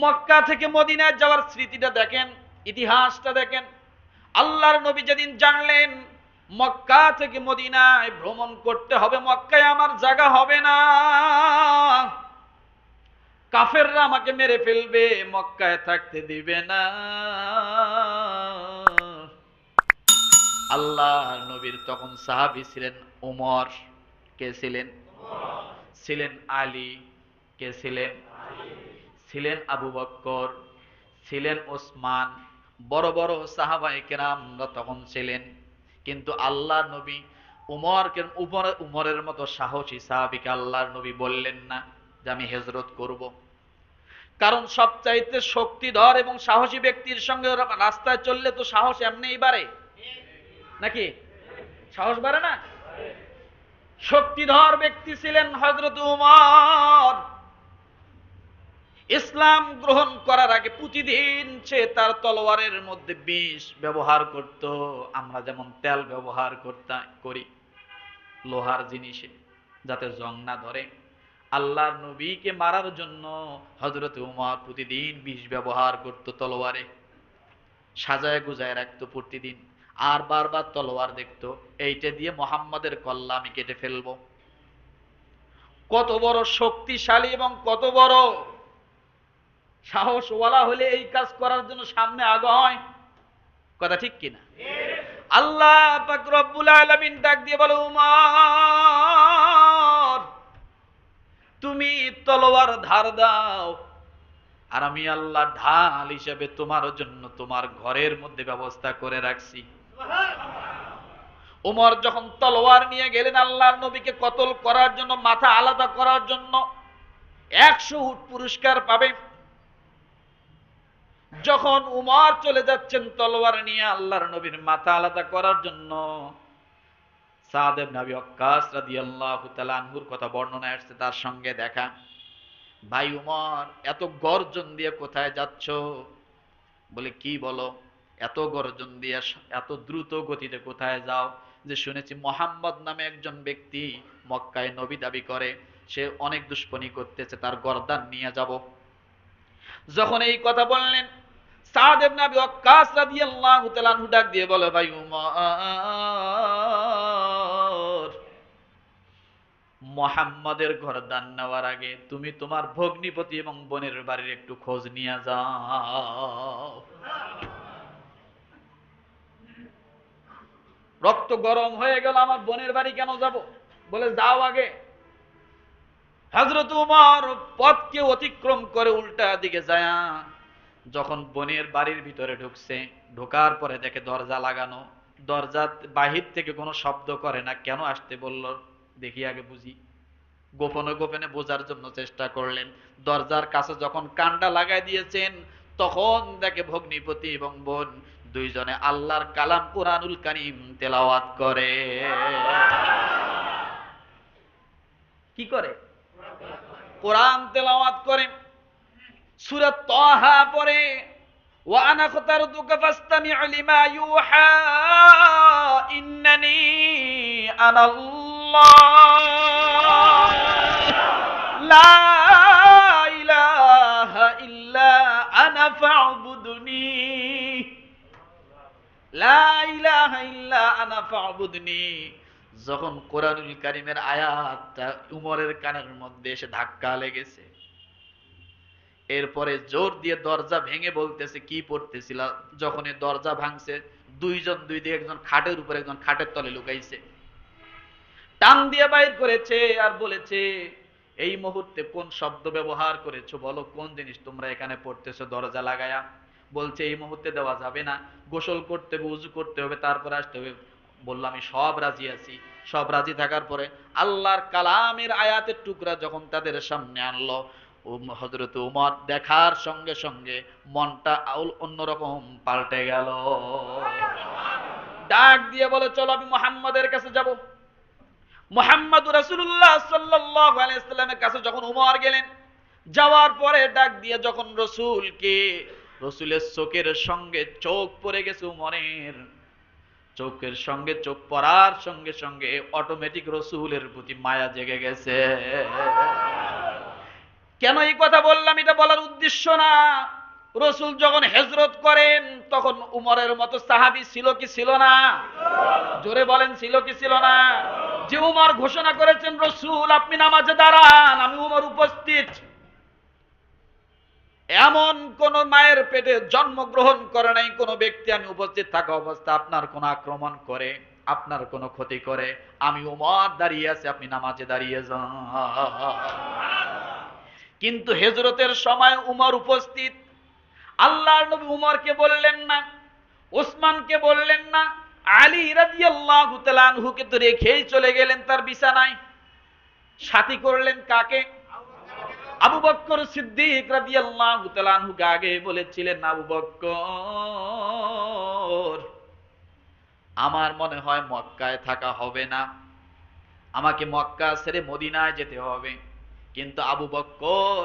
মক্কা থেকে মদিনায় যাওয়ার স্মৃতিটা দেখেন, ইতিহাসটা দেখেন। আল্লাহর নবী যেদিন জানলেন, মক্কা থেকে মদিনায় ভ্রমণ করতে হবে, মক্কায় আমার জায়গা হবে না। কাফেররা আমাকে মেরে ফেলবে, মক্কায় থাকতে দিবে না। আল্লাহ নবীর তখন সাহাবি ছিলেন উমর কে ছিলেন? ছিলেন আলী। কে ছিলেন? ছিলেন আবু বক্কর, ছিলেন ওসমান। বড় বড় সাহাবাই কেরামরা তখন ছিলেন। কিন্তু আল্লাহর নবী উমরকে, উমর, উমরের মতো সাহসী সাহাবিকে আল্লাহর নবী বললেন না যে আমি হেজরত করব। কারণ সবচাইতে শক্তিধর এবং সাহসী ব্যক্তির সঙ্গে রাস্তায় চললে তো সাহস এমনিই বাড়ে। নাকি? সাহস বাড়ে না? শক্তিধর ব্যক্তি ছিলেন হজরত উমর। ইসলাম গ্রহণ করার আগে প্রতিদিন সে তার তলোয়ারের মধ্যে বিষ ব্যবহার করত। আমরা যেমন তেল ব্যবহার করতাম করি লোহার জিনিসে, যাতে জং না ধরে। আল্লাহর নবীকে মারার জন্য হজরত উমর প্রতিদিন বিষ ব্যবহার করত তলোয়ারে। সাজায় গুজায় রাখতো প্রতিদিন। আর বারবার তলোয়ার দেখতো, এইটা দিয়ে মোহাম্মদের কল্লা আমি কেটে ফেলব। কত বড় শক্তিশালী এবং কত বড় সাহসওয়ালা হলে এই কাজ করার জন্য সামনে আগ হয় কথা ঠিক কিনা? আল্লাহ পাক আলামিন ডাক দিয়ে বলো, উমর, তুমি তলোয়ার ধার দাও আর আমি আল্লাহ ঢাল হিসেবে তোমার জন্য তোমার ঘরের মধ্যে ব্যবস্থা করে রাখছি। উমর যখন তলোয়ার নিয়ে গেলেন আল্লাহর নবীকে কতল করার জন্য, মাথা আলাদা করার জন্য একশো উট পুরস্কার পাবে। যখন উমর চলে যাচ্ছেন তলোয়ার নিয়ে আল্লাহর নবীর মাথা আলাদা করার জন্য সাদেব নবী অক্কাস রাদিয়াল্লাহু তাআলা আনহুর কথা বর্ণনা আসছে তার সঙ্গে দেখা। ভাই উমর, এত গর্জন দিয়ে কোথায় যাচ্ছ? বলে, কি বলো? এত গর্জন দিয়ে, এত দ্রুত গতিতে কোথায় যাও? যে শুনেছি মোহাম্মদ নামে একজন ব্যক্তি মক্কায় নবী দাবি করে, সে অনেক দুষ্পনি করতেছে, তার গর্দান নিয়ে যাব। যখন এই কথা বললেন মোহাম্মদের ঘর দান নেওয়ার আগে তুমি তোমার ভগ্নিপতি এবং বোনের বাড়ির একটু খোঁজ নিয়ে যাও। রক্ত গরম হয়ে গেল, আমার বোনের বাড়ি কেন যাব? বলে, যাও আগে। হজরত উমর পথকে অতিক্রম করে উল্টা দিকে যায়। যখন বোনের বাড়ির ভিতরে ঢুকছে, ঢোকার পরে দেখে দরজা লাগানো। দরজা বাহির থেকে কোনো শব্দ করে না, কেন আসতে বলল? দেখি আগে বুঝি। গোপনে গোপনে বোঝার জন্য চেষ্টা করলেন। দরজার কাছে যখন কান্ডা লাগাই দিয়েছেন, তখন দেখে ভগ্নিপতি এবং বোন দুইজনে আল্লাহর কালাম কোরআনুল কারিম তেলাওয়াত করে। কি করে? কোরআন তেলাওয়াত করে। সুরত তহা পরে ওয়ানা কোতার দুকাফাস্তামি আলিমা ইউহা, ইন্নানি আনাল্লাহ, লা ইলাহা ইল্লা আনা ফাবুদুনি, লা ইলাহা ইল্লা আনা ফাবুদনি। যখন কোরআনুল কারিমের আয়াতটা উমরের কানের মধ্যে এসে ধাক্কা লেগেছে। এরপরে জোর দিয়ে দরজা ভেঙে বলতেছে, কি পড়তেছিল? যখন দরজা ভাঙছে, দুইজন দুই দিকে একজন খাটের উপরে একজন খাটের তলে লুকাইছে। টান দিয়ে বাইর করেছে আর বলেছে, এই মুহূর্তে কোন শব্দ ব্যবহার করেছ? বলো, কোন জিনিস তোমরা এখানে পড়তেছো দরজা লাগায়া? বলছে, এই মুহূর্তে দেওয়া যাবে না। গোসল করতে হবে, উজু করতে হবে, তারপরে আসতে হবে। বললাম আমি সব রাজি আছি। সব রাজি থাকার পরে আল্লাহর কালামের আয়াতের টুকরা যখন তাদের সামনে আনলো হজরত উমর দেখার সঙ্গে সঙ্গে মনটা আউল অন্যরকম পাল্টে গেল। ডাক দিয়ে বলে, চলো আমি মোহাম্মদের কাছে যাব। মোহাম্মদ রাসূলুল্লাহ সাল্লাল্লাহু আলাইহি সাল্লামের কাছে যখন উমর গেলেন, যাওয়ার পরে ডাক দিয়ে যখন রসুলকে, রসুলের চোখের সঙ্গে চোখ পড়ে গেছে উমরের, চোখের সঙ্গে চোখ পড়ার সঙ্গে সঙ্গে অটোমেটিক রসুলের প্রতি মায়া জেগে গেছে। কেন এই কথা বললাম? এটা বলার উদ্দেশ্য না। রসুল যখন হেজরত করেন, তখন উমরের মতো সাহাবি ছিল কি ছিল না? জোরে বলেন, ছিল কি ছিল না? যে উমর ঘোষণা করেছেন, রসুল, আপনি নামাজে দাঁড়ান, আমি উমর উপস্থিত। এমন কোন মায়ের পেটে জন্মগ্রহণ করে নাই, কোন ব্যক্তি আমি উপস্থিত থাকা অবস্থা আপনার কোন আক্রমণ করে, আপনার কোন ক্ষতি করে। আমি উমর দাঁড়িয়ে আছি, আপনি নামাজে দাঁড়িয়ে যান। কিন্তু হেজরতের সময় উমর উপস্থিত। আল্লাহর নবী উমরকে বললেন না, ওসমানকে বললেন না, আলী রাদিয়াল্লাহু তাআলা আনহুকে তো রেখেই চলে গেলেন তার বিছানায়। সাথী করলেন কাকে? আবু বক্কর সিদ্দিক রাদিয়াল্লাহু তাআলা আনহুকে আগে বলেছিলেন, আবু বক্কর, আমার মনে হয় মক্কায় থাকা হবে না। আমাকে মক্কা ছেড়ে মদিনায় যেতে হবে। কিন্তু আবু বক্কর,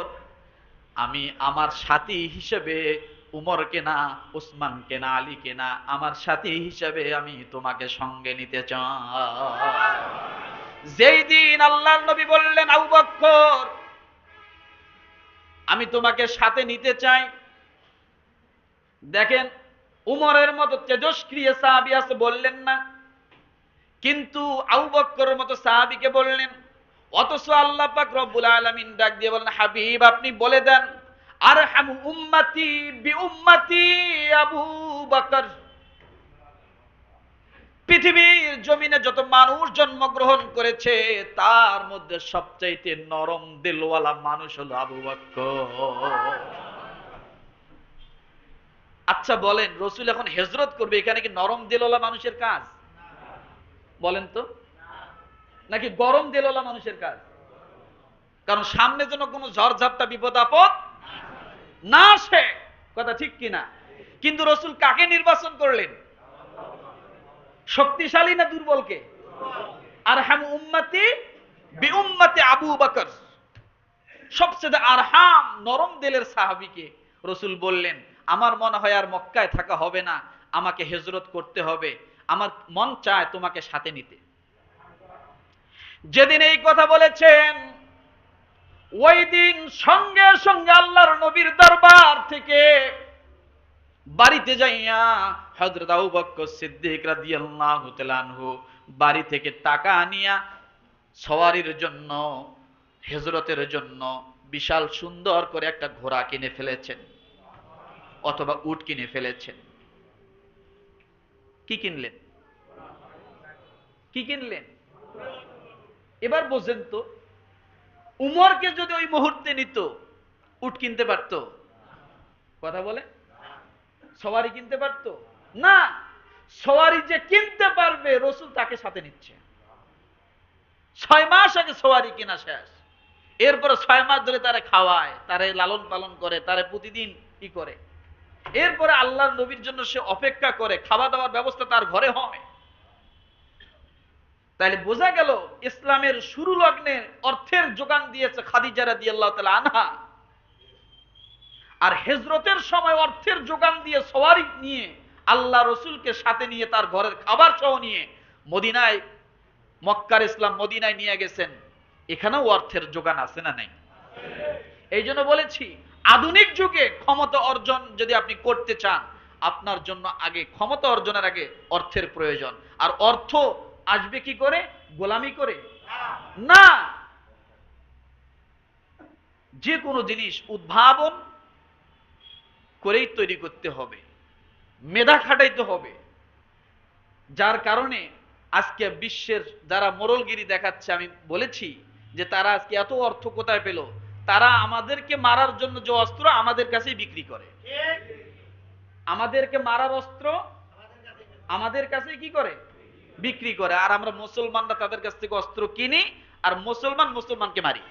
আমি আমার সাথী হিসেবে উমরকে না উসমানকে না আলীকে না আমার সাথী হিসেবে আমি তোমাকে সঙ্গে নিতে চাই। যেই দিন আল্লাহর নবী বললেন, আবু বক্কর, আমি তোমাকে সাথে নিতে চাই। দেখেন, উমরের মতো তেজস্ক্রিয় সাহাবি আছে বললেন না, কিন্তু আবু বক্করের মতো সাহাবিকে বললেন অথচ আল্লাহ পাক রব্বুল আলামিন ডাক দিয়ে বলেন, হাবিব, আপনি বলে দেন আর হাম উম্মতি বি উম্মতি আবু বকর। পৃথিবীর জমিনে যত মানুষ জন্মগ্রহণ করেছে, তার মধ্যে সবচাইতে নরম দিলওয়ালা মানুষ হলো আবু বকর। আচ্ছা বলেন, রসুল এখন হেজরত করবে, এখানে কি নরম দিলওয়ালা মানুষের কাজ? বলেন তো। নাকি গরম দিলওয়ালা মানুষের কাজ? কারণ সামনে যেন কোনো ঝড়ঝাপটা, বিপদ, আপদ না আসে। কথা ঠিক কিনা? কিন্তু রসুল কাকে নির্বাচন করলেন? শক্তিশালী না দুর্বলকে? আর হাম উম্মতি বি উম্মতি আবু বাকর। সবচেয়ে আরহাম, নরম দিলের সাহাবিকে রসুল বললেন, আমার মনে হয় আর মক্কায় থাকা হবে না। আমাকে হেজরত করতে হবে। আমার মন চায় তোমাকে সাথে নিতে। যেদিন এই কথা বলেছেন, ওই দিন সঙ্গে সঙ্গে আল্লাহর নবীর দরবার থেকে বাড়িতে যাইয়া হযরত আবু সিদ্দিক রাদিয়াল্লাহু তাআলা আনহু বাড়ি থেকে টাকা আনিয়া সওয়ারির জন্য, হেজরতের জন্য বিশাল সুন্দর করে একটা ঘোড়া কিনে ফেলেছেন অথবা উট কিনে ফেলেছেন। কি কিনলেন? কি কিনলেন? এবার বোঝেন তো, উমরকে যদি ওই মুহূর্তে নিত, উট কিনতে পারত। কথা বলে? সবারই কিনতে পারত? না, সওয়ারি যে কিনতে পারবে, রসুল তাকে সাথে নিচ্ছে। ছয় মাস আগে সওয়ারি কিনা শেষ। এরপরে ছয় মাস ধরে তারা খাওয়ায়, তারে লালন পালন করে, তারে প্রতিদিন কি করে। এরপরে আল্লাহর নবীর জন্য সে অপেক্ষা করে, খাওয়া দাওয়ার ব্যবস্থা তার ঘরে হয়। তাহলে বোঝা গেল ইসলামের শুরু লগ্নে অর্থের যোগান দিয়েছে খাদিজারা দিয়ে আল্লাহ তালা আনহা। আর হেজরতের সময় অর্থের যোগান দিয়ে সওয়ারি নিয়ে, আল্লাহ রসুলকে সাথে নিয়ে তার ঘরের খাবার সহ নিয়ে মদিনায়, মক্কার ইসলাম মদিনায় নিয়ে গেছেন। এখানেও অর্থের যোগান আছে না নাই? এই জন্য বলেছি, আধুনিক যুগে ক্ষমতা অর্জন যদি আপনি করতে চান, আপনার জন্য আগে, ক্ষমতা অর্জনের আগে অর্থের প্রয়োজন। আর অর্থ আসবে কি করে? গোলামি করে? না। যে কোনো জিনিস উদ্ভাবন করেই তৈরি করতে হবে। মেধা খাটাইতে হবে। যার কারণে আজকে বিশ্বের যারা মোরলগিরি দেখাচ্ছে আমি বলেছি যে তারা আজকে এত অর্থ কোথায় পেল? তারা আমাদেরকে মারার জন্য যে অস্ত্র আমাদের কাছেই বিক্রি করে। আমাদেরকে মারার অস্ত্র আমাদের কাছে কি করে? বিক্রি করে। আর আমরা মুসলমানরা তাদের কাছ থেকে অস্ত্র কিনি আর মুসলমান মুসলমানকে মারি।